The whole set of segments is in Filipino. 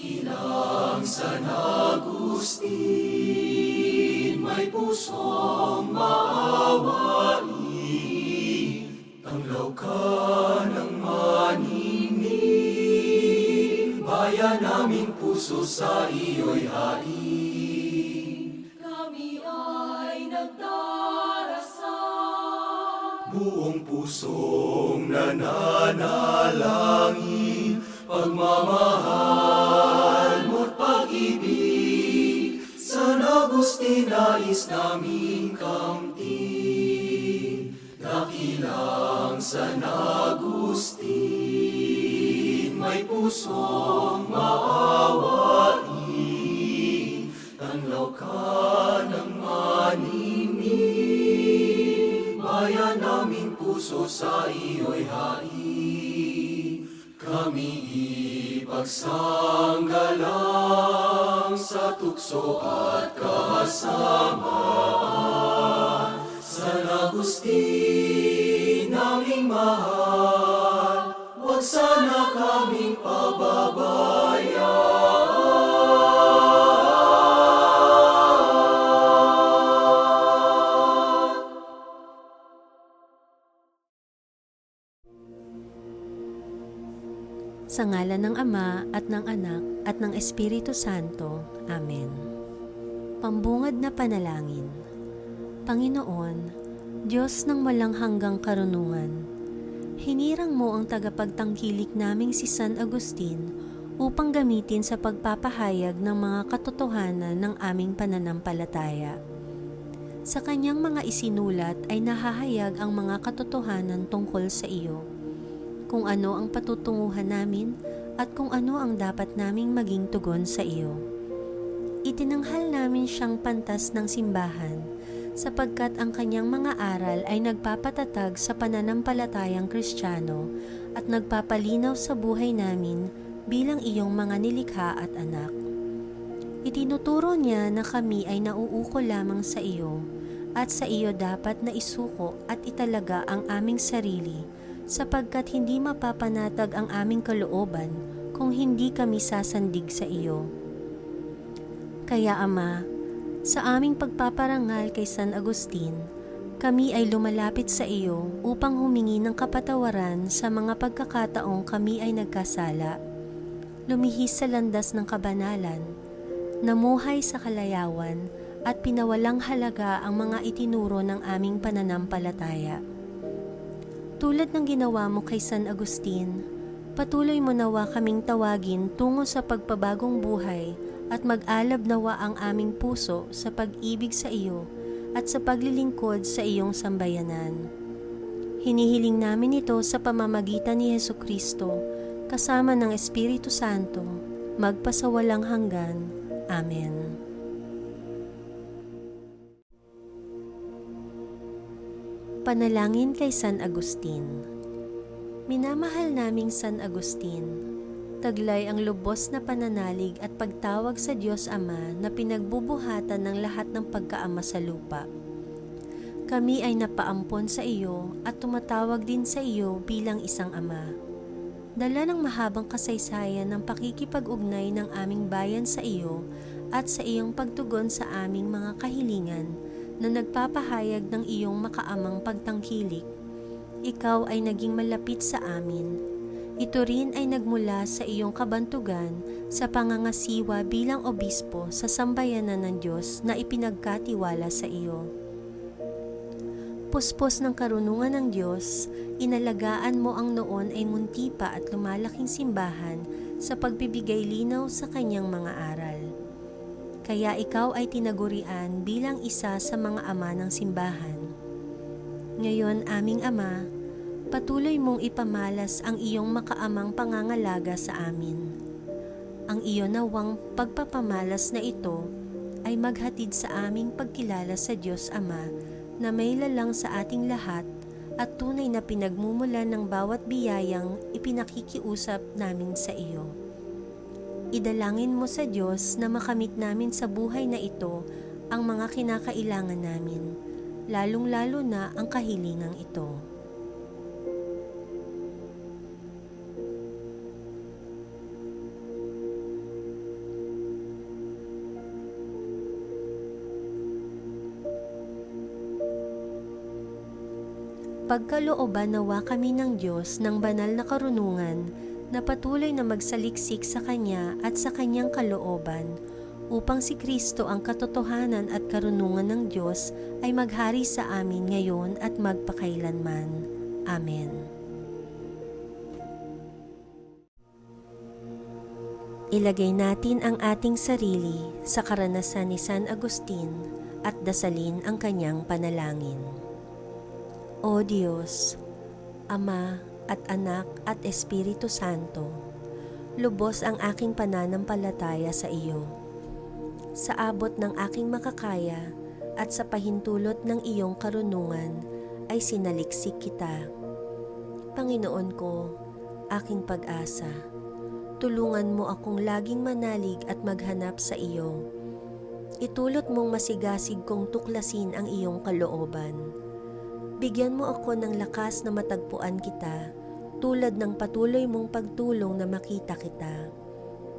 Ilang San Agustin, may pusong maawain, Tanglaw ka ng maningning, Bayan naming puso sa iyo'y hain. Kami ay nagdarasal. Buong pusong nananalangin, pagmamahal pag-ibig, San Agustin nais naming kamtin. Dakilang San Agustin, may pusong maawain, Tanglaw ka ng maningning, Bayan naming puso sa iyo'y hain. Kami ipagsanggalang sa tukso at kasamaan. San Agustin, naming mahal, huwag sana kaming pababayaan. Sa ngala ng Ama at ng Anak at ng Espiritu Santo. Amen. Pambungad na panalangin. Panginoon, Diyos ng walang hanggang karunungan, hinirang mo ang tagapagtangkilik naming si San Agustin upang gamitin sa pagpapahayag ng mga katotohanan ng aming pananampalataya. Sa kanyang mga isinulat ay nahahayag ang mga katotohanan tungkol sa iyo kung ano ang patutunguhan namin at kung ano ang dapat naming maging tugon sa iyo. Itinanghal namin siyang pantas ng simbahan sapagkat ang kanyang mga aral ay nagpapatatag sa pananampalatayang kristyano at nagpapalinaw sa buhay namin bilang iyong mga nilikha at anak. Itinuturo niya na kami ay nauuko lamang sa iyo at sa iyo dapat na isuko at italaga ang aming sarili sapagkat hindi mapapanatag ang aming kalooban kung hindi kami sasandig sa iyo. Kaya Ama, sa aming pagpaparangal kay San Agustin, kami ay lumalapit sa iyo upang humingi ng kapatawaran sa mga pagkakataong kami ay nagkasala, lumihis sa landas ng kabanalan, namuhay sa kalayawan, at pinawalang halaga ang mga itinuro ng aming pananampalataya. Tulad ng ginawa mo kay San Agustin, patuloy mo nawa kaming tawagin tungo sa pagpabagong buhay at mag-alab nawa ang aming puso sa pag-ibig sa iyo at sa paglilingkod sa iyong sambayanan. Hinihiling namin ito sa pamamagitan ni Yesu Kristo, kasama ng Espiritu Santo, magpasawalang hanggan. Amen. Panalangin kay San Agustin Minamahal naming San Agustin, taglay ang lubos na pananalig at pagtawag sa Diyos Ama na pinagbubuhatan ng lahat ng pagkaama sa lupa. Kami ay napaampon sa iyo at tumatawag din sa iyo bilang isang ama. Dala ng mahabang kasaysayan ng pakikipag-ugnay ng aming bayan sa iyo at sa iyong pagtugon sa aming mga kahilingan na nagpapahayag ng iyong makaamang pagtangkilik ikaw ay naging malapit sa amin. Ito rin ay nagmula sa iyong kabantugan sa pangangasiwa bilang obispo sa sambayanan ng Diyos na ipinagkatiwala sa iyo. Puspos ng karunungan ng Diyos, inalagaan mo ang noon ay munti pa at lumalaking simbahan sa pagbibigay linaw sa kanyang mga aral. Kaya ikaw ay tinagurian bilang isa sa mga ama ng simbahan. Ngayon, aming Ama, patuloy mong ipamalas ang iyong makaamang pangangalaga sa amin. Ang iyon nawang pagpapamalas na ito ay maghatid sa aming pagkilala sa Diyos Ama na may lalang sa ating lahat at tunay na pinagmumulan ng bawat biyayang ipinakikiusap namin sa iyo. Idalangin mo sa Diyos na makamit namin sa buhay na ito ang mga kinakailangan namin, lalong-lalo na ang kahilingang ito. pagkalooban nawa kami ng Diyos ng banal na karunungan na patuloy na magsaliksik sa Kanya at sa Kanyang kalooban upang si Kristo ang katotohanan at karunungan ng Diyos ay maghari sa amin ngayon at magpakailanman. Amen. Ilagay natin ang ating sarili sa karanasan ni San Agustin at dasalin ang kanyang panalangin. O Diyos, Ama at Anak at Espiritu Santo, lubos ang aking pananampalataya sa iyo. Sa abot ng aking makakaya at sa pahintulot ng iyong karunungan ay sinaliksik kita. Panginoon ko, aking pag-asa, tulungan mo akong laging manalig at maghanap sa iyo. Itulot mong masigasig kong tuklasin ang iyong kalooban. Bigyan mo ako ng lakas na matagpuan kita tulad ng patuloy mong pagtulong na makita kita.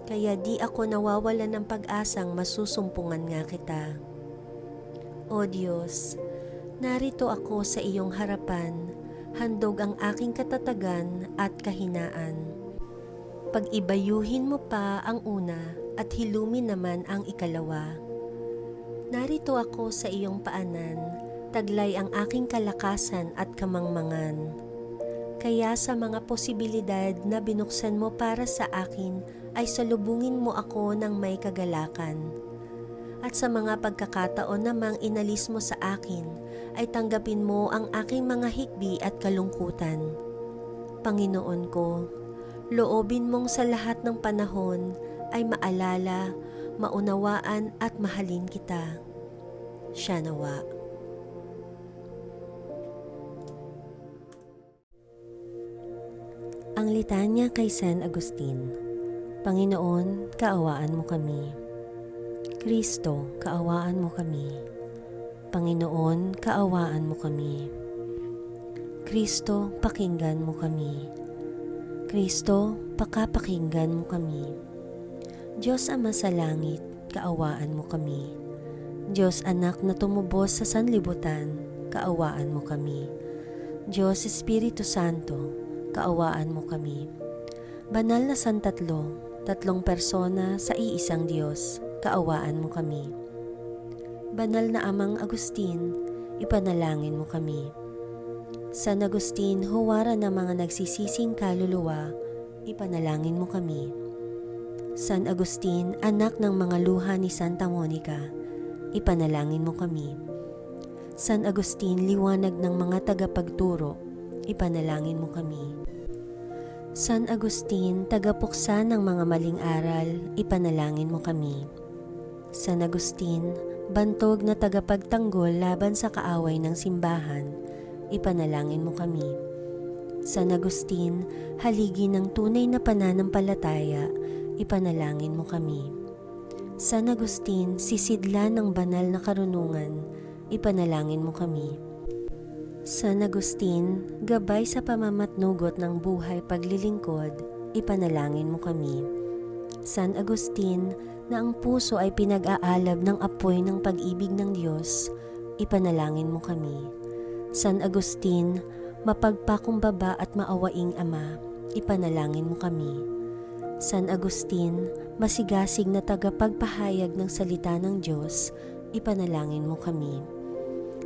Kaya di ako nawawala ng pag-asang masusumpungan nga kita. O Diyos, narito ako sa iyong harapan, handog ang aking katatagan at kahinaan. Pag-ibayuhin mo pa ang una at hilumin naman ang ikalawa. Narito ako sa iyong paanan, taglay ang aking kalakasan at kamangmangan. Kaya sa mga posibilidad na binuksan mo para sa akin ay salubungin mo ako ng may kagalakan. At sa mga pagkakataon namang inalis mo sa akin ay tanggapin mo ang aking mga hikbi at kalungkutan. Panginoon ko, loobin mong sa lahat ng panahon ay maalala, maunawaan at mahalin kita. Siya nawa. Ang litanya kay San Agustin Panginoon, kaawaan mo kami. Kristo, kaawaan mo kami. Panginoon, kaawaan mo kami. Kristo, pakinggan mo kami. Kristo, pakapakinggan mo kami. Diyos Ama sa langit, kaawaan mo kami. Diyos Anak na tumubos sa sanlibutan, kaawaan mo kami. Diyos Espiritu Santo, kaawaan mo kami. Banal na Santatlo, tatlong persona sa iisang Diyos, kaawaan mo kami. Banal na Amang Agustin, ipanalangin mo kami. San Agustin, huwara ng mga nagsisising kaluluwa, ipanalangin mo kami. San Agustin, anak ng mga luha ni Santa Monica, ipanalangin mo kami. San Agustin, liwanag ng mga tagapagturo, ipanalangin mo kami. San Agustin, tagapuksa ng mga maling aral, ipanalangin mo kami. San Agustin, bantog na tagapagtanggol laban sa kaaway ng simbahan, ipanalangin mo kami. San Agustin, haligi ng tunay na pananampalataya, ipanalangin mo kami. San Agustin, sisidla ng banal na karunungan, ipanalangin mo kami. San Agustin, gabay sa pamamatnugot ng buhay paglilingkod, ipanalangin mo kami. San Agustin, na ang puso ay pinag-aalab ng apoy ng pag-ibig ng Diyos, ipanalangin mo kami. San Agustin, mapagpakumbaba at maawaing Ama, ipanalangin mo kami. San Agustin, masigasig na tagapagpahayag ng salita ng Diyos, ipanalangin mo kami.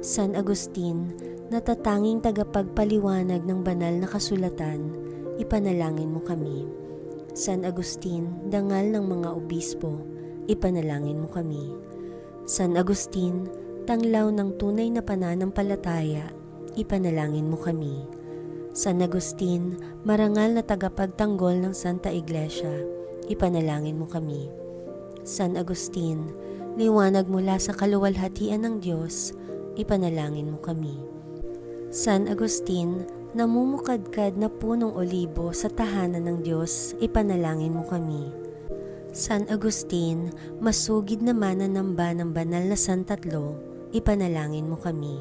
San Agustin, natatanging tagapagpaliwanag ng banal na kasulatan, ipanalangin mo kami. San Agustin, dangal ng mga obispo, ipanalangin mo kami. San Agustin, tanglaw ng tunay na pananampalataya, ipanalangin mo kami. San Agustin, marangal na tagapagtanggol ng Santa Iglesia, ipanalangin mo kami. San Agustin, liwanag mula sa kaluwalhatian ng Diyos, ipanalangin mo kami. San Agustin, namumukadkad na punong olibo sa tahanan ng Diyos, ipanalangin mo kami. San Agustin, masugid na mananamba ng banal na santatlo, ipanalangin mo kami.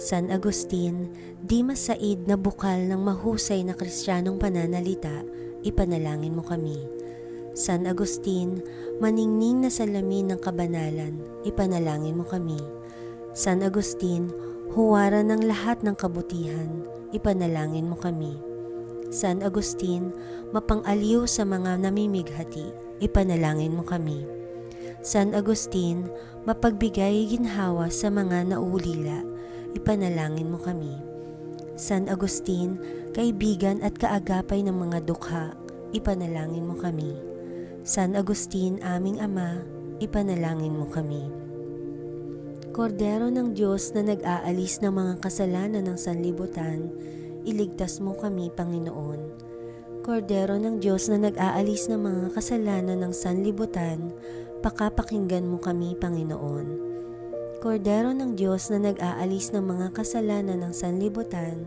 San Agustin, di masaid na bukal ng mahusay na kristyanong pananalita, ipanalangin mo kami. San Agustin, maningning na salamin ng kabanalan, ipanalangin mo kami. San Agustin, huwaran ng lahat ng kabutihan, ipanalangin mo kami. San Agustin, mapang-aliw sa mga namimighati, ipanalangin mo kami. San Agustin, mapagbigay ginhawa sa mga naulila, ipanalangin mo kami. San Agustin, kaibigan at kaagapay ng mga dukha, ipanalangin mo kami. San Agustin, aming Ama, ipanalangin mo kami. Kordero ng Diyos na nag-aalis ng mga kasalanan ng sanlibutan, iligtas mo kami, Panginoon. Kordero ng Diyos na nag-aalis ng mga kasalanan ng sanlibutan, pakapakinggan mo kami, Panginoon. Kordero ng Diyos na nag-aalis ng mga kasalanan ng sanlibutan,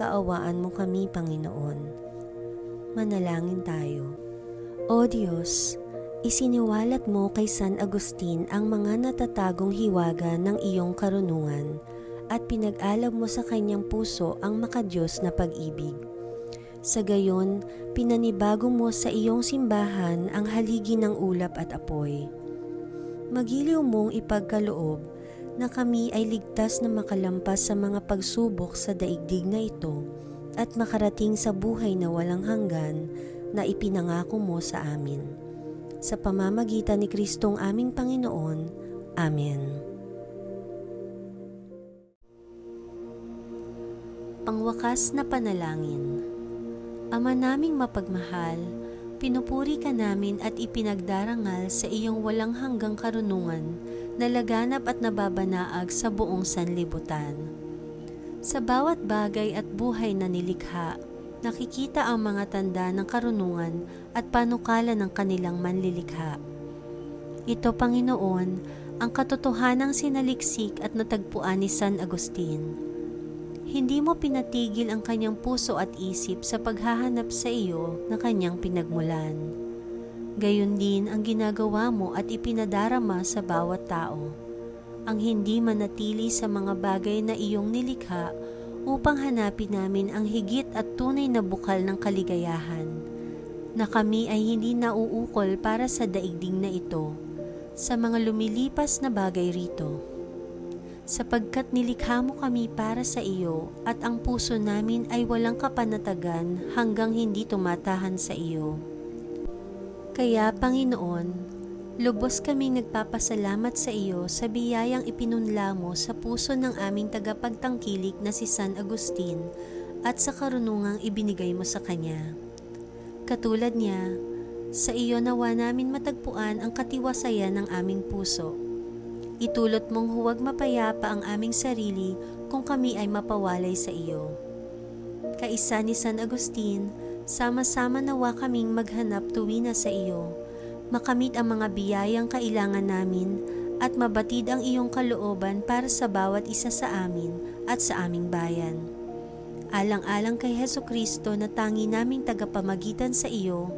kaawaan mo kami, Panginoon. Manalangin tayo. O Diyos, isiniwalat mo kay San Agustin ang mga natatagong hiwaga ng iyong karunungan at pinag-alab mo sa kanyang puso ang makadiyos na pag-ibig. Sa gayon, pinanibago mo sa iyong simbahan ang haligi ng ulap at apoy. Magiliw mong ipagkaloob na kami ay ligtas na makalampas sa mga pagsubok sa daigdig na ito at makarating sa buhay na walang hanggan na ipinangako mo sa amin. Sa pamamagitan ni Kristong aming Panginoon. Amen. Pangwakas na panalangin Ama naming mapagmahal, pinupuri ka namin at ipinagdarangal sa iyong walang hanggang karunungan na laganap at nababanaag sa buong sanlibutan. Sa bawat bagay at buhay na nilikha, nakikita ang mga tanda ng karunungan at panukala ng kanilang manlilikha. Ito, Panginoon, ang katotohanang sinaliksik at natagpuan ni San Agustin. Hindi mo pinatigil ang kanyang puso at isip sa paghahanap sa iyo na kanyang pinagmulan. Gayon din ang ginagawa mo at ipinadarama sa bawat tao. Ang hindi manatili sa mga bagay na iyong nilikha upang hanapin namin ang higit at tunay na bukal ng kaligayahan, na kami ay hindi nauukol para sa daigdig na ito, sa mga lumilipas na bagay rito. Sapagkat nilikha mo kami para sa iyo at ang puso namin ay walang kapanatagan hanggang hindi tumatahan sa iyo. Kaya Panginoon, lubos kaming nagpapasalamat sa iyo sa biyayang ipinunla mo sa puso ng aming tagapagtangkilik na si San Agustin at sa karunungang ibinigay mo sa kanya. Katulad niya, sa iyo nawa namin matagpuan ang katiwasayan ng aming puso. Itulot mong huwag mapayapa ang aming sarili kung kami ay mapawalay sa iyo. Kaisa ni San Agustin, sama-sama nawa kaming maghanap tuwi na sa iyo, makamit ang mga biyayang kailangan namin at mabatid ang iyong kalooban para sa bawat isa sa amin at sa aming bayan. Alang-alang kay Heso Kristo na tangi naming tagapamagitan sa iyo,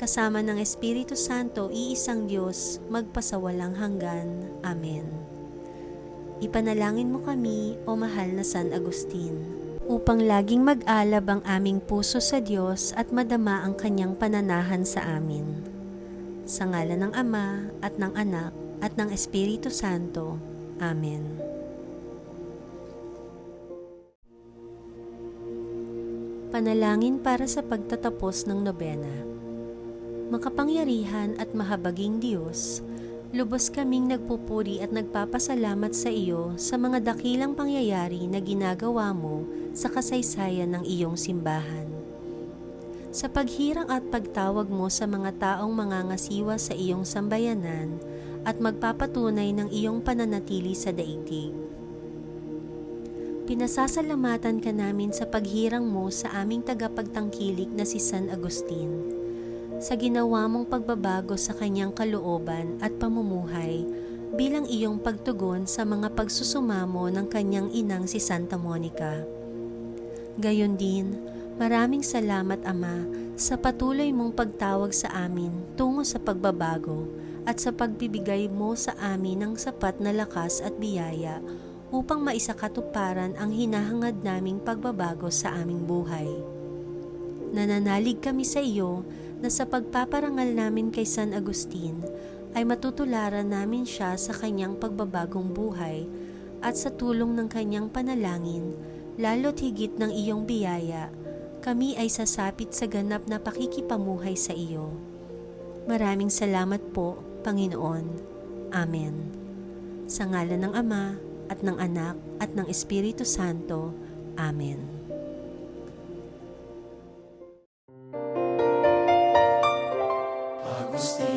kasama ng Espiritu Santo, iisang Diyos, magpasawalang hanggan. Amen. Ipanalangin mo kami, o mahal na San Agustin, upang laging mag-alab ang aming puso sa Diyos at madama ang kanyang pananahan sa amin. Sa ngalan ng Ama at ng Anak at ng Espiritu Santo. Amen. Panalangin para sa pagtatapos ng nobena. Makapangyarihan at mahabaging Diyos, lubos kaming nagpupuri at nagpapasalamat sa iyo sa mga dakilang pangyayari na ginagawa mo sa kasaysayan ng iyong simbahan. Sa paghirang at pagtawag mo sa mga taong mangangasiwa sa iyong sambayanan at magpapatunay ng iyong pananatili sa daigdig. Pinasasalamatan ka namin sa paghirang mo sa aming tagapagtangkilik na si San Agustin sa ginawa mong pagbabago sa kanyang kalooban at pamumuhay bilang iyong pagtugon sa mga pagsusumamo ng kanyang inang si Santa Monica. Gayon din, Maraming salamat Ama sa patuloy mong pagtawag sa amin tungo sa pagbabago at sa pagbibigay mo sa amin ng sapat na lakas at biyaya upang maisakatuparan ang hinahangad naming pagbabago sa aming buhay. Nananalig kami sa iyo na sa pagpaparangal namin kay San Agustin ay matutularan namin siya sa kanyang pagbabagong buhay at sa tulong ng kanyang panalangin, lalo't higit ng iyong biyaya kami ay sasapit sa ganap na pakikipamuhay sa iyo. Maraming salamat po, Panginoon. Amen. Sa ngalan ng Ama, at ng Anak, at ng Espiritu Santo. Amen. Agustin.